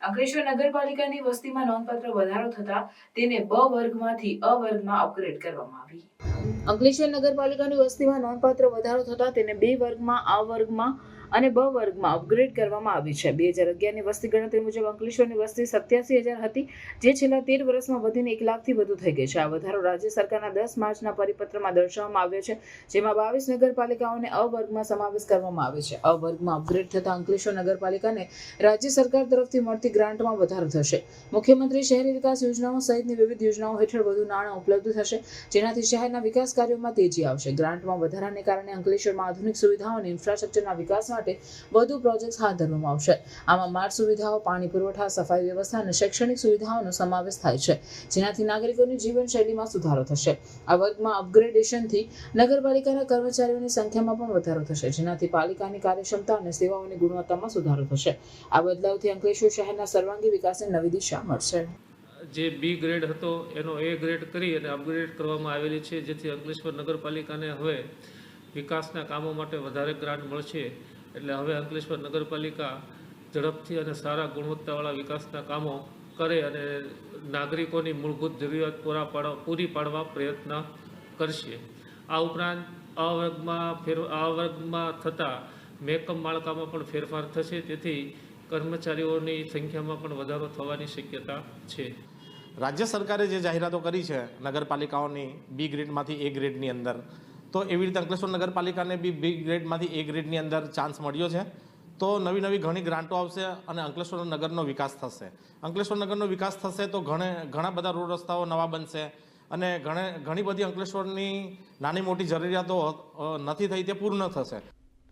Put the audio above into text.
અંકલેશ્વર નગરપાલિકાની વસ્તીમાં નોંધપાત્ર વધારો થતા તેને બ વર્ગમાંથી અ વર્ગમાં અપગ્રેડ કરવામાં આવી. અંકલેશ્વર નગરપાલિકાની વસ્તીમાં નોંધપાત્ર વધારો થતા તેને બે વર્ગમાં, આ વર્ગમાં અને બ વર્ગમાં અપગ્રેડ કરવામાં આવી છે. બે હજાર અગિયારની વસ્તી ગણતરી મુજબ અંકલેશ્વરની વસ્તી સત્યાસી હજાર હતી, જે છેલ્લા તેર વર્ષમાં વધીને એક લાખથી વધુ થઈ ગઈ છે. આ વધારો રાજ્ય સરકારના દસ માર્ચના પરિપત્રમાં દર્શાવવામાં આવ્યો છે, જેમાં બાવીસ નગરપાલિકાઓને અ વર્ગમાં સમાવેશ કરવામાં આવે છે. અ વર્ગમાં અપગ્રેડ થતા અંકલેશ્વર નગરપાલિકાને રાજ્ય સરકાર તરફથી મળતી ગ્રાન્ટમાં વધારો થશે. મુખ્યમંત્રી શહેરી વિકાસ યોજનાઓ સહિતની વિવિધ યોજનાઓ હેઠળ વધુ નાણાં ઉપલબ્ધ થશે, જેનાથી શહેરના વિકાસ કાર્યોમાં તેજી આવશે. ગ્રાન્ટમાં વધારાને કારણે અંકલેશ્વરમાં આધુનિક સુવિધાઓ અને ઇન્ફ્રાસ્ટ્રક્ચરના વિકાસ માટે વધુ પ્રોજેક્ટ્સ હાથ ધરવામાં આવશે. આમાં માર્ગ સુવિધાઓ, પાણી પુરવઠા, સફાઈ વ્યવસ્થા અને શૈક્ષણિક સુવિધાઓનો સમાવેશ થાય છે, જેનાથી નાગરિકોની જીવનશૈલીમાં સુધારો થશે. આ વર્ગમાં અપગ્રેડેશનથી નગરપાલિકાના કર્મચારીઓની સંખ્યામાં પણ વધારો થશે, જેનાથી પાલિકાની કાર્યક્ષમતા અને સેવાઓની ગુણવત્તામાં સુધારો થશે. આ બદલાવથી અંકલેશ્વર શહેરના સર્વાંગી વિકાસને નવી દિશા મળશે. જે બી ગ્રેડ હતો, એનો એ ગ્રેડ કરી અને અપગ્રેડ કરવામાં આવેલી છે, જેથી અંકલેશ્વર નગરપાલિકાને હવે વિકાસના કામો માટે વધારે ગ્રાન્ટ મળશે. એટલે હવે અંકલેશ્વર નગરપાલિકા ઝડપથી અને સારા ગુણવત્તાવાળા વિકાસના કામો કરે અને નાગરિકોની મૂળભૂત જરૂરિયાત પૂરા પાડવા, પૂરી પાડવા પ્રયત્ન કરશે. આ ઉપરાંત આ વર્ગમાં ફેર, આ વર્ગમાં થતા મેકમ માળખામાં પણ ફેરફાર થશે, તેથી કર્મચારીઓની સંખ્યામાં પણ વધારો થવાની શક્યતા છે. રાજ્ય સરકારે જે જાહેરાતો કરી છે નગરપાલિકાઓની બી ગ્રેડમાંથી એ ગ્રેડની અંદર તો એવી રીતે અંકલેશ્વર નગરપાલિકાને બી બી ગ્રેડમાંથી એ ગ્રેડની અંદર ચાન્સ મળ્યો છે. તો નવી નવી ઘણી ગ્રાન્ટો આવશે અને અંકલેશ્વર નગરનો વિકાસ થશે. અંકલેશ્વર નગરનો વિકાસ થશે તો ઘણે, ઘણા બધા રોડ રસ્તાઓ નવા બનશે અને ઘણે, ઘણી બધી અંકલેશ્વરની નાની મોટી જરૂરિયાતો નથી થઈ તે પૂર્ણ થશે.